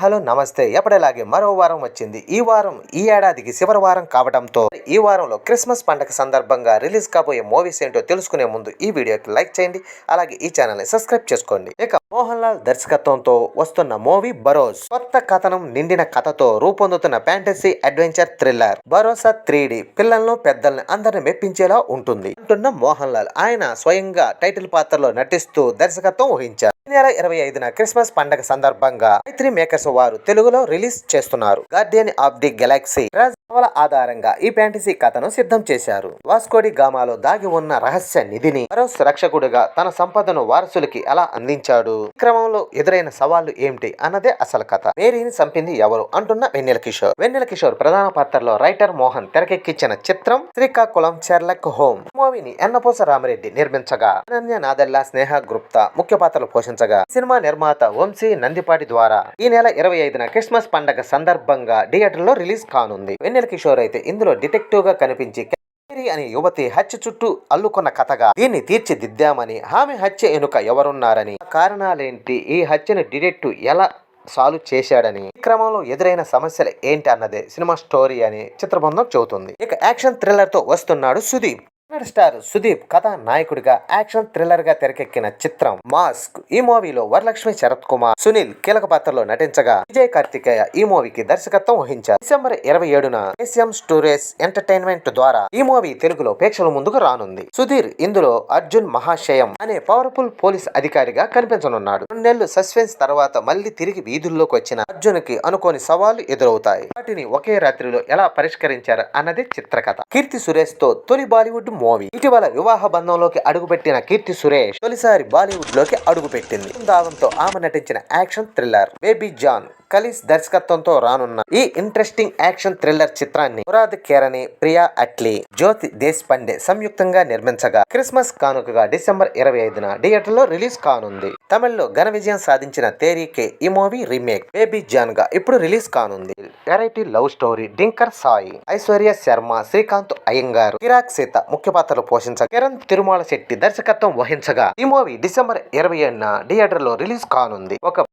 Hello నమస్తే. ఎప్పటిలాగే మరో వారం వచ్చింది. ఈ వారం ఈ ఏడాదికి చివరి వారం కావడంతో ఈ వారంలో క్రిస్మస్ పండగ సందర్భంగా రిలీజ్ కాబోయే మూవీస్ ఏంటో తెలుసుకునే ముందు ఈ వీడియోకి లైక్ చేయండి. అలాగే ఈ ఛానల్ని సబ్స్క్రైబ్ చేసుకోండి. ఇక మోహన్ లాల్ దర్శకత్వంతో వస్తున్న మూవీ బరోస్ కొత్త కథనం నిండిన కథతో రూపొందుతున్న fantasy adventure thriller. Barroz three పిల్లలను పెద్దల్ని అందరిని మెప్పించేలా ఉంటుంది అంటున్న మోహన్ లాల్ ఆయన స్వయంగా టైటిల్ పాత్రలో నటిస్తూ దర్శకత్వం వహించారు. నెల ఇరవై ఐదున క్రిస్మస్ పండగ సందర్భంగా మైత్రి మేకర్స్ వారు తెలుగులో రిలీజ్ చేస్తున్నారు. గార్డియన్ ఆఫ్ ది గెలాక్సీ నవల ఆధారంగా ఈ ఫ్యాంటసీ కథను సిద్ధం చేశారు. వాస్కోడి గామాలో దాగి ఉన్న రహస్య నిధిని భరోస్ రక్షకుడుగా తన సంపదను వారసులకి ఎలా అందించాడు? క్రమంలో ఎదురైన సవాళ్ళు ఏమిటి అన్నదే అసలు కథ. మేరీని చంపింది ఎవరు అంటున్న వెన్నెల కిషోర్. వెన్నెల కిషోర్ ప్రధాన పాత్రలో రైటర్ మోహన్ తెరకెక్కించిన చిత్రం శ్రీకాకుళం చెర్లక్ హోమ్. మూవీని ఎన్నపోస రామరెడ్డి నిర్మించగా అనన్య నాదెల్లా స్నేహ గుప్తా ముఖ్య పాత్రలు పోషించగా సినిమా నిర్మాత వంశీ నందిపాటి ద్వారా ఈ నెల ఇరవై ఐదున క్రిస్మస్ పండగ సందర్భంగా థియేటర్లో రిలీజ్ కానుంది. వెన్నెల కిషోర్ అయితే ఇందులో డిటెక్టివ్గా కనిపించి మేరీ అనే యువతి హత్య చుట్టూ అల్లుకున్న కథగా దీన్ని తీర్చిదిద్దామని ఆమె హత్య ఎనుక ఎవరున్నారని కారణాలేంటి ఈ హత్యను డిటెక్టివ్ ఎలా సాల్వ్ చేశాడని ఈ క్రమంలో ఎదురైన సమస్యలు ఏంటి అన్నదే సినిమా స్టోరీ అని చిత్రబృందం చెబుతుంది. ఇక యాక్షన్ థ్రిల్లర్తో వస్తున్నాడు సుదీప్. కన్నడ స్టార్ సుదీప్ కథా నాయకుడిగా యాక్షన్ థ్రిల్లర్గా తెరకెక్కిన చిత్రం మాస్క్. ఈ మూవీలో వరలక్ష్మి శరత్ కుమార్ సునీల్ కీలక పాత్రలో నటించగా విజయ్ కార్తికేయ ఈ మూవీకి దర్శకత్వం వహించారు. డిసెంబర్ ఇరవై ఏడున ఏసియం స్టోరేజ్ ఎంటర్టైన్మెంట్ ద్వారా ఈ మూవీ తెలుగులో ప్రేక్షకుల ముందుకు రానుంది. సుధీర్ ఇందులో అర్జున్ మహాశయం అనే పవర్ఫుల్ పోలీస్ అధికారిగా కనిపించనున్నాడు. రెండేళ్ళు సస్పెన్స్ తర్వాత మళ్ళీ తిరిగి వీధుల్లోకి వచ్చిన అర్జున్కి అనుకోని సవాళ్ళు ఎదురవుతాయి. వాటిని ఒకే రాత్రిలో ఎలా పరిష్కరించారు అన్నది చిత్రకథ. కీర్తి సురేష్తో తొలి బాలీవుడ్ మూవీ. ఇటీవల వివాహ బంధంలోకి అడుగుపెట్టిన కీర్తి సురేష్ తొలిసారి బాలీవుడ్లోకి అడుగుపెట్టింది. దావంతో ఆమె నటించిన action thriller baby John. Kalees దర్శకత్వంతో రానున్న ఈ ఇంట్రెస్టింగ్ యాక్షన్ థ్రిల్లర్ చిత్రాన్ని మురాద్ కేరని ప్రియా అట్లీ జ్యోతి దేశ్ సంయుక్తంగా నిర్మించగా క్రిస్మస్ కానుకగా డిసెంబర్ ఇరవై ఐదున థియేటర్లో రిలీజ్ కానుంది. తమిళ్ళో ఘన విజయం సాధించిన తేరీకే ఈ మూవీ రీమేక్. బేబీ జాన్గా ఇప్పుడు రిలీజ్ కానుంది. Variety love story Dinkar Sai Aishwarya Sharma Srikanth Iyengar Kirak Seetha ముఖ్య పాత్రలు పోషించగా కిరణ్ తిరుమల శెట్టి దర్శకత్వం వహించగా ఈ మూవీ డిసెంబర్ ఇరవై ఏడున థియేటర్లో రిలీజ్ కానుంది. ఒక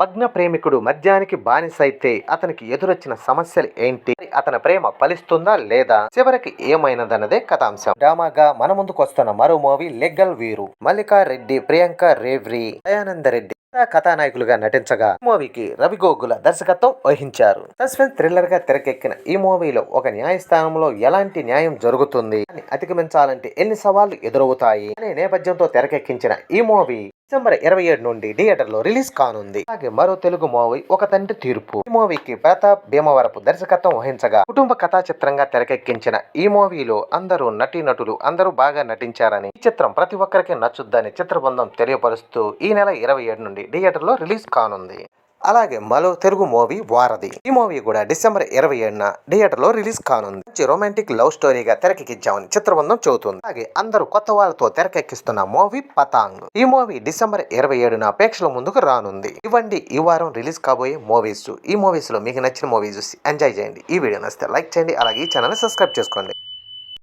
భగ్న ప్రేమికుడు మద్యానికి బానిసైతే అతనికి ఎదురొచ్చిన సమస్యలు ఏంటి? అతని ప్రేమ ఫలిస్తుందా లేదా? చివరికి ఏమైనదన్నదే కథాంశం. డ్రామాగా మన ముందుకు వస్తున్న మరో మూవీ లెగ్గల్ వీరు. మల్లికా రెడ్డి ప్రియాంక రేవ్రి దయానంద రెడ్డి కథానాయకులుగా నటించగా మూవీకి రవి గోగుల దర్శకత్వం వహించారు. సస్పెన్స్ థ్రిల్లర్గా తెరకెక్కిన ఈ మూవీలో ఒక న్యాయస్థానంలో ఎలాంటి న్యాయం జరుగుతుంది? అని అధిగమించాలంటే ఎన్ని సవాళ్ళు ఎదురవుతాయి? అనే నేపథ్యంతో తెరకెక్కించిన ఈ మూవీ డిసెంబర్ ఇరవై ఏడు నుండి థియేటర్లో రిలీజ్ కానుంది. అలాగే మరో తెలుగు మూవీ ఒక తండ్రి తీర్పు. ఈ మూవీకి ప్రతాప్ భీమవరపు దర్శకత్వం వహించగా కుటుంబ కథా చిత్రంగా తెరకెక్కించిన ఈ మూవీలో అందరూ నటీనటులు అందరూ బాగా నటించారని ఈ చిత్రం ప్రతి ఒక్కరికి నచ్చుద్దని చిత్రబృందం తెలియపరుస్తూ ఈ నెల ఇరవై ఏడు నుండి థియేటర్లో రిలీజ్ కానుంది. అలాగే మరో తెలుగు మూవీ వారధి. ఈ మూవీ కూడా డిసెంబర్ ఇరవై ఏడున థియేటర్లో రిలీజ్ కానుంది. మంచి రొమాంటిక్ లవ్ స్టోరీగా తెరకెక్కించామని చిత్రబృందం చెబుతుంది. అలాగే అందరూ కొత్త వాళ్ళతో తెరకెక్కిస్తున్న మూవీ పతాంగ్. ఈ మూవీ డిసెంబర్ ఇరవై ఏడున ప్రేక్షకుల ముందుకు రానుంది. ఇవ్వండి ఈ వారం రిలీజ్ కాబోయే మూవీస్. ఈ మూవీస్లో మీకు నచ్చిన మూవీస్ చూసి ఎంజాయ్ చేయండి. ఈ వీడియో నచ్చితే లైక్ చేయండి అలాగే ఈ ఛానల్ సబ్స్క్రైబ్ చేసుకోండి.